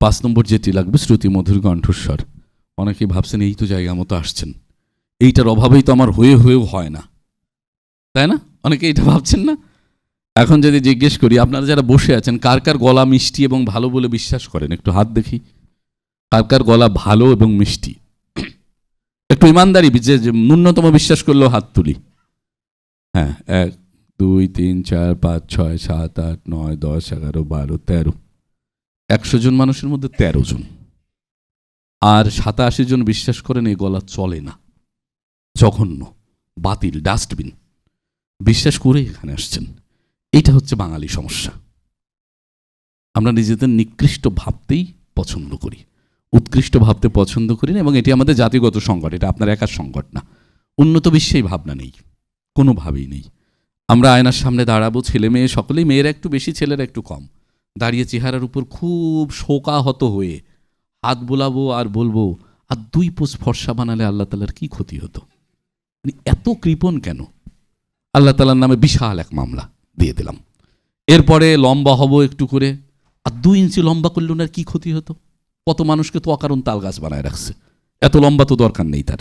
পাঁচ নম্বর যেটি লাগবে শ্রুতি মধুর কণ্ঠস্বর। অনেকেই ভাবছেন এই তো জায়গা মতো আসছেন। এইটার অভাবেই তো আমার হয়ে হয়েও হয় না। তাই না? অনেকে এটা ভাবছেন না? এখন যদি জিজ্ঞেস করি, আপনারা যারা বসে আছেন, কার কার গলা মিষ্টি এবং ভালো বলে বিশ্বাস করেন? একটু হাত দেখি। কার কার গলা ভালো এবং মিষ্টি? একটু ইমানদারি, যে ন্যূনতম বিশ্বাস করলেও হাত তুলি। হ্যাঁ এক, দুই, তিন, চার, পাঁচ, ছয়, সাত, আট, নয়, দশ, এগারো, বারো, তেরো। একশো জন মানুষের মধ্যে তেরো জন। আর সাতাশি জন বিশ্বাস করেন এই গলা চলে না। জঘন্য, বাতিল, ডাস্টবিন। বিশ্বাস করে এখানে আসছেন। এটা হচ্ছে বাঙালি সমস্যা। আমরা নিজেদের নিকৃষ্ট ভাবতেই পছন্দ করি। উৎকৃষ্ট ভাবতে পছন্দ করি না, এবং এটি আমাদের জাতিগত সংকট। এটা আপনার একার সংকট না। উন্নত বিশ্বেই ভাবনা নেই। কোনোভাবেই নেই। আমরা আয়নার সামনে দাঁড়াবো, ছেলে মেয়ে, সকলেই মেয়েরা একটু বেশি, ছেলেরা একটু কম। দাঁড়িয়ে চেহারার উপর খুব শোকাহত হয়ে হাত বোলাবো আর বলব, আর দুই পোষ ফর্সা বানালে আল্লাহ তালার কি ক্ষতি হতো? মানে এত কৃপণ কেন? আল্লাহ তালার নামে বিশাল এক মামলা দিয়ে দিলাম। এরপরে লম্বা হব একটু করে, আর দুই ইঞ্চি লম্বা করলে ওনার কি ক্ষতি হতো? কত মানুষকে তো অকারণ তাল গাছ বানায় রাখছে। এত লম্বা তো দরকার নেই তার।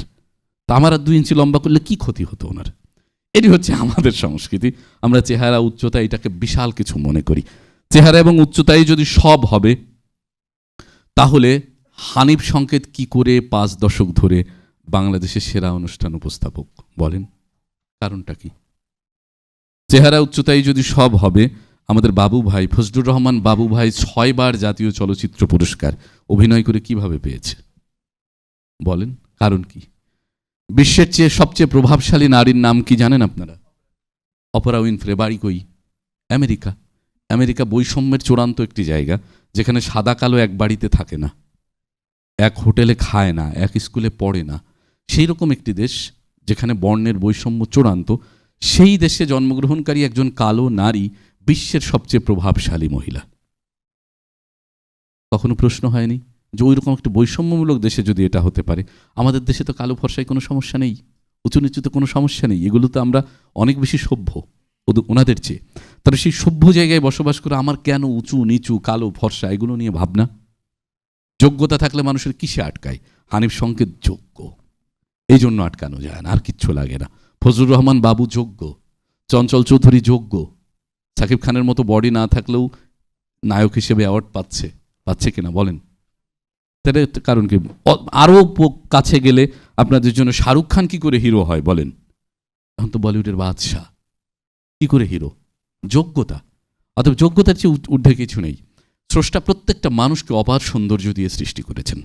তা আমার আর দুই ইঞ্চি লম্বা করলে কি ক্ষতি হতো ওনার? এটি হচ্ছে আমাদের সংস্কৃতি। আমরা চেহারা, উচ্চতা, এটাকে বিশাল কিছু মনে করি। চেহারা এবং উচ্চতায় যদি সব হবে, তাহলে হানিফ সংকেত কি করে পাঁচ দশক ধরে বাংলাদেশের সেরা অনুষ্ঠান উপস্থাপক বলেন? কারণটা কি? চেহারা, উচ্চতায় যদি সব হবে, আমাদের বাবু ভাই, ফজলুর রহমান বাবু ভাই ছয়বার জাতীয় চলচ্চিত্র পুরস্কার অভিনয় করে কীভাবে পেয়েছে? বলেন, কারণ কি? বিশ্বের চেয়ে সবচেয়ে প্রভাবশালী নারীর নাম কি জানেন আপনারা? অপরা উইনফ্রে, বাড়ি কই? আমেরিকা। আমেরিকা বৈষম্যের চূড়ান্ত একটি জায়গা, যেখানে সাদা কালো এক বাড়িতে থাকে না, এক হোটেলে খায় না, এক স্কুলে পড়ে না। সেই রকম একটি দেশ, যেখানে বর্ণের বৈষম্য চূড়ান্ত, সেই দেশে জন্মগ্রহণকারী একজন কালো নারী বিশ্বের সবচেয়ে প্রভাবশালী মহিলা। কখনো প্রশ্ন হয়নি যে ওই রকম একটা বৈষম্যমূলক দেশে যদি এটা হতে পারে, আমাদের দেশে তো কালো ফর্সায় কোনো সমস্যা নেই, উঁচু নিচুতে কোনো সমস্যা নেই, এগুলো তো আমরা অনেক বেশি সভ্য ওনাদের চেয়ে। তারা সেই সভ্য জায়গায় বসবাস করে আমার কেন উঁচু, নিচু, কালো, ফর্সা, এগুলো নিয়ে ভাবনা? যোগ্যতা থাকলে মানুষের কিসে আটকায়? হানিফ সংকেত যোগ্য। এই জন্য আটকানো যায় না, আর কিচ্ছু লাগে না। ফজলুর রহমান বাবু যোগ্য, চঞ্চল চৌধুরী যোগ্য। সাকিব খানের মতো বডি না থাকলেও নায়ক হিসেবে অ্যাওয়ার্ড পাচ্ছে। পাচ্ছে কিনা বলেন? তাহলে কারণ কি? আরও কাছে গেলে আপনাদের জন্য শাহরুখ খান কি করে হিরো হয় বলেন? এখন তো বলিউডের বাদশাহ। কি করে হিরো যোগ্যতা। অথবা যোগ্যতার চেয়ে ঊর্ধ্বে কিছু নেই। স্রষ্টা প্রত্যেকটা মানুষকে অপার সৌন্দর্য দিয়ে সৃষ্টি করেছেন।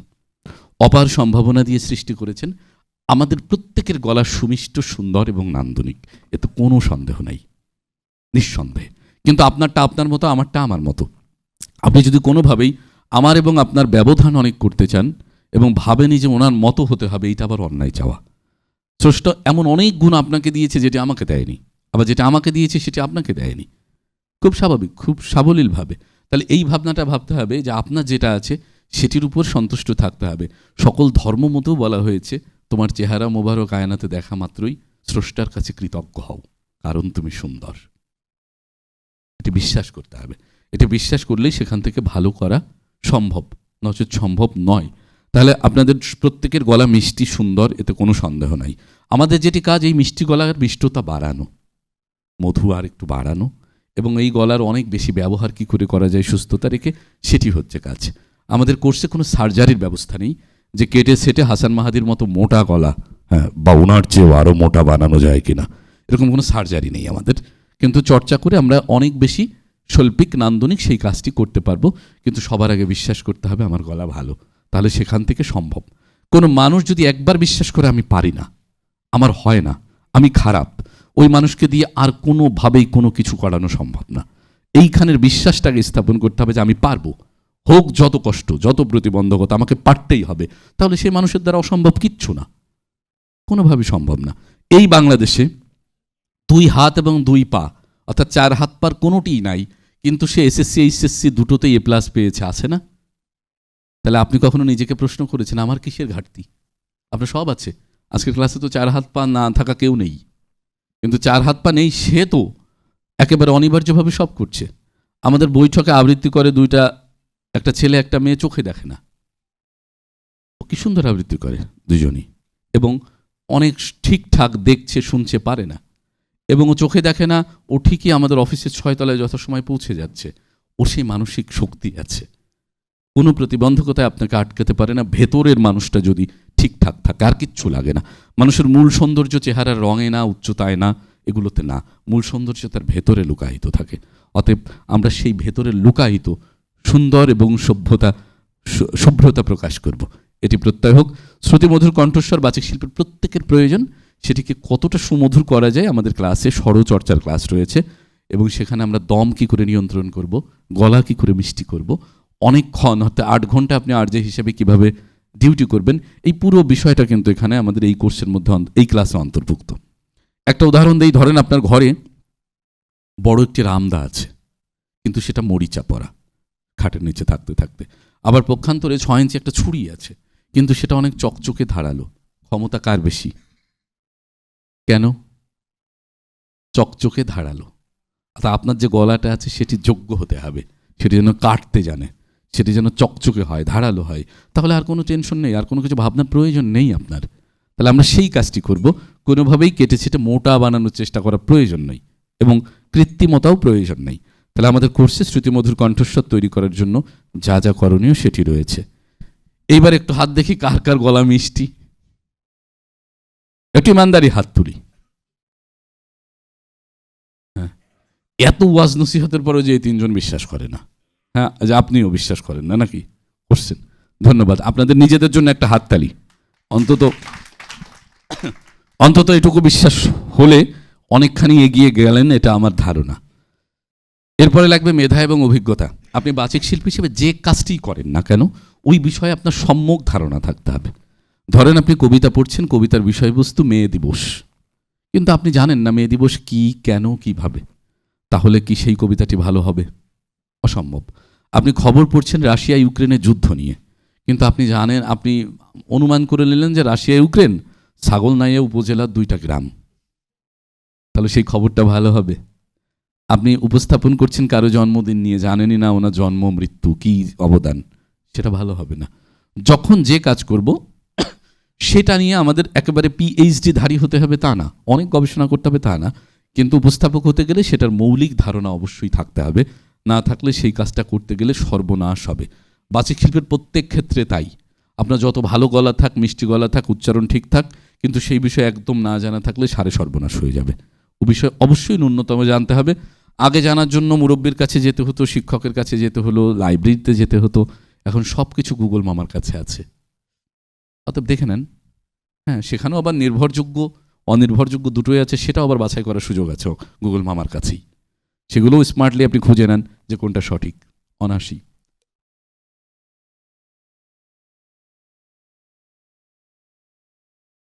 অপার সম্ভাবনা দিয়ে সৃষ্টি করেছেন। আমাদের প্রত্যেকের গলা সুমিষ্ট, সুন্দর এবং নান্দনিক। এতে কোনো সন্দেহ নাই। নিঃসন্দেহে। কিন্তু আপনারটা আপনার মতো, আমারটা আমার মতো। আপনি যদি কোনোভাবেই আমার এবং আপনার ব্যবধান অনেক করতে চান এবং ভাবেনি যে ওনার মতো হতে হবে, এইটা আবার অন্যায় চাওয়া। স্রষ্টা এমন অনেক গুণ আপনাকে দিয়েছে যেটা আমাকে দেয়নি। আবার যেটা আমাকে দিয়েছে সেটা আপনাকে দেয়নি। খুব স্বাভাবিক, খুব সাবলীলভাবে। তাহলে এই ভাবনাটা ভাবতে হবে যে আপনার যেটা আছে সেটির উপর সন্তুষ্ট থাকতে হবে। সকল ধর্ম মতেও বলা হয়েছে, তোমার চেহারা মোবারক আয়নাতে দেখা মাত্রই স্রষ্টার কাছে কৃতজ্ঞ হও, কারণ তুমি সুন্দর। এটি বিশ্বাস করতে হবে। এটি বিশ্বাস করলেই সেখান থেকে ভালো করা সম্ভব নচেত সম্ভব নয়। তাহলে আপনাদের প্রত্যেকের গলা মিষ্টি, সুন্দর, এতে কোনো সন্দেহ নাই। আমাদের যেটি কাজ, এই মিষ্টি গলার মিষ্টতা বাড়ানো। মধু আর একটু বাড়ানো এবং এই গলার অনেক বেশি ব্যবহার কি করে করা যায় সুস্থতা রেখে সেটি হচ্ছে কাজ। আমাদের কোর্সে কোনো সার্জারির ব্যবস্থা নেই যে কেটে সেটে হাসান মাহাদির মতো মোটা গলা হ্যাঁ বা ওনার চেয়েও আরও মোটা বানানো যায় কিনা, এরকম কোনো সার্জারি নেই আমাদের। কিন্তু চর্চা করে আমরা অনেক বেশি শৈল্পিক, নান্দনিক সেই কাজটি করতে পারব, কিন্তু সবার আগে বিশ্বাস করতে হবে আমার গলা ভালো, তাহলে সেখান থেকে সম্ভব। কোনো মানুষ যদি একবার বিশ্বাস করে আমি পারি না, আমার হয় না, আমি খারাপ ওই মানুষকে দিয়ে আর কোনোভাবেই কোনো কিছু করানো সম্ভব না। এইখানের বিশ্বাসটাকে স্থাপন করতে হবে যে আমি পারব। হোক যত কষ্ট, যত প্রতিবন্ধকতা আমাকে পারতেই হবে, তাহলে সেই মানুষের দ্বারা অসম্ভব কিচ্ছু না। কোনোভাবেই সম্ভব না। এই বাংলাদেশে দুই হাত এবং দুই পা, অর্থাৎ চার হাত পার কোনোটিই নাই, কিন্তু সে এসএসসি, এইচএসসি দুটোতেই এ প্লাস পেয়েছে, আছে না? তাহলে আপনি কখনো নিজেকে প্রশ্ন করেছেন, আমার কিসের ঘাটতি? আপনার সব আছে। আজকের ক্লাসে তো চার হাত পা না থাকা কেউ নেই। কিন্তু চার হাত পা নেই, সে তো একেবারে অনিবার্যভাবে সব করছে। আমাদের বৈঠকে আবৃত্তি করে দুইটা, একটা ছেলে, একটা মেয়ে চোখে দেখে না। ও কি সুন্দর আবৃত্তি করে দুজনই। এবং অনেক ঠিকঠাক দেখছে, শুনছে, পারে না। এবং ও চোখে দেখে না, ও ঠিকই আমাদের অফিসের ছয়তলায় যথাসময় পৌঁছে যাচ্ছে। ও সেই মানসিক শক্তি আছে। কোনো প্রতিবন্ধকতায় আপনাকে আটকাতে পারে না। ভেতরের মানুষটা যদি ঠিকঠাক থাকে আর কিচ্ছু লাগে না। মানুষের মূল সৌন্দর্য চেহারার রঙে না, উচ্চতায় না, এগুলোতে না। মূল সৌন্দর্য তার ভেতরে লুকায়িত থাকে। অতএব আমরা সেই ভেতরে লুকায়িত, সুন্দর এবং সভ্যতা শুভ্রতা প্রকাশ করব। এটি প্রত্যয় হোক। শ্রুতিমধুর কণ্ঠস্বর বাচিক শিল্পের প্রত্যেকের প্রয়োজন। সেটিকে কতটা সুমধুর করা যায় আমাদের ক্লাসে, স্বরচর্চার ক্লাস রয়েছে। এবং সেখানে আমরা দম কি করে নিয়ন্ত্রণ করব, গলা কি করে মিষ্টি করব, অনেকক্ষণ হয়তো আট ঘণ্টা আপনি আরজে হিসেবে কীভাবে ডিউটি করবেন, এই পুরো বিষয়টা কিন্তু এখানে আমাদের এই কোর্সের মধ্যে এই ক্লাসে অন্তর্ভুক্ত। একটা উদাহরণ দিই, ধরেন আপনার ঘরে বড় একটি রামদা আছে, কিন্তু সেটা মরিচা পড়া, খাটের নিচে থাকতে থাকতে। আবার পক্ষান্তরে ছয় ইঞ্চি একটা ছুরি আছে, কিন্তু সেটা অনেক চকচকে ধারালো, ক্ষমতা কার বেশি? কেন? চকচকে ধারালো। তা আপনার যে গলাটা আছে, সেটি যোগ্য হতে হবে, সেটি যেন কাটতে জানে। সেটি যেন চকচকে হয়, ধারালো হয়, তাহলে আর কোনো টেনশন নেই, আর কোনো কিছু ভাবনার প্রয়োজন নেই আপনার। তাহলে আমরা সেই কাজটি করব, কোনোভাবেই কেটে ছেটে মোটা বানানোর চেষ্টা করার প্রয়োজন নেই এবং কৃত্রিমতাও প্রয়োজন নেই। তাহলে আমাদের কোর্সে শ্রুতিমধুর কণ্ঠস্বর তৈরি করার জন্য যা যা করণীয় সেটি রয়েছে। এইবার একটু হাত দেখি কার কার গলা মিষ্টি। একটু ইমানদারি হাত তুলি। হ্যাঁ এত ওয়াজ নসিহতের পরেও যে এই তিনজন বিশ্বাস করে না। হ্যাঁ যে আপনিও বিশ্বাস করেন না নাকি? করছেন। ধন্যবাদ। আপনাদের নিজেদের জন্য একটা হাততালি। অন্তত অন্তত এটুকু বিশ্বাস হলে অনেকখানি এগিয়ে গেলেন, এটা আমার ধারণা। এরপরে লাগবে মেধা এবং অভিজ্ঞতা। আপনি বাচিক শিল্পী হিসেবে যে কাজটি করেন না কেন, ওই বিষয়ে আপনার সম্যক ধারণা থাকতে হবে। ধরেন আপনি কবিতা পড়ছেন, কবিতার বিষয়বস্তু মেয়ে দিবস। কিন্তু আপনি জানেন না মেয়ে দিবস কি, কেন, কীভাবে। তাহলে কি সেই কবিতাটি ভালো হবে? অসম্ভব। আপনি খবর পড়ছেন রাশিয়া, ইউক্রেনের যুদ্ধ নিয়ে। কিন্তু আপনি জানেন, আপনি অনুমান করে নিলেন যে রাশিয়া, ইউক্রেন, ছাগলনাইয়া উপজেলার দুইটা গ্রাম। তাহলে সেই খবরটা ভালো হবে। আপনি উপস্থাপন করছেন কারও জন্মদিন নিয়ে, জানেনই না ওনার জন্ম, মৃত্যু, কি অবদান। সেটা ভালো হবে না। যখন যে কাজ করব, সেটা নিয়ে আমাদের একেবারে পিএইচডি ধারী হতে হবে তা না। অনেক গবেষণা করতে হবে তা না। কিন্তু উপস্থাপক হতে গেলে সেটার মৌলিক ধারণা অবশ্যই থাকতে হবে। না থাকলে সেই কাজটা করতে গেলে সর্বনাশ হবে। বাচিক শিল্পের প্রত্যেক ক্ষেত্রে তাই। আপনার যত ভালো গলা থাক, মিষ্টি গলা থাক, উচ্চারণ ঠিক থাক, কিন্তু সেই বিষয়ে একদম না জানা থাকলে সারে সর্বনাশ হয়ে যাবে। ও বিষয়ে অবশ্যই ন্যূনতম জানতে হবে। আগে জানার জন্য মুরব্বীর কাছে যেতে হতো, শিক্ষকের কাছে যেতে হলো, লাইব্রেরিতে যেতে হতো। এখন সব কিছু গুগল মামার কাছে আছে। অতএব দেখে নেন। হ্যাঁ সেখানেও আবার নির্ভরযোগ্য, অনির্ভরযোগ্য দুটোই আছে, সেটাও আবার বাছাই করার সুযোগ আছে গুগল মামার কাছেই। সেগুলোও স্মার্টলি আপনি খুঁজে নেন যে কোনটা সঠিক অনাসি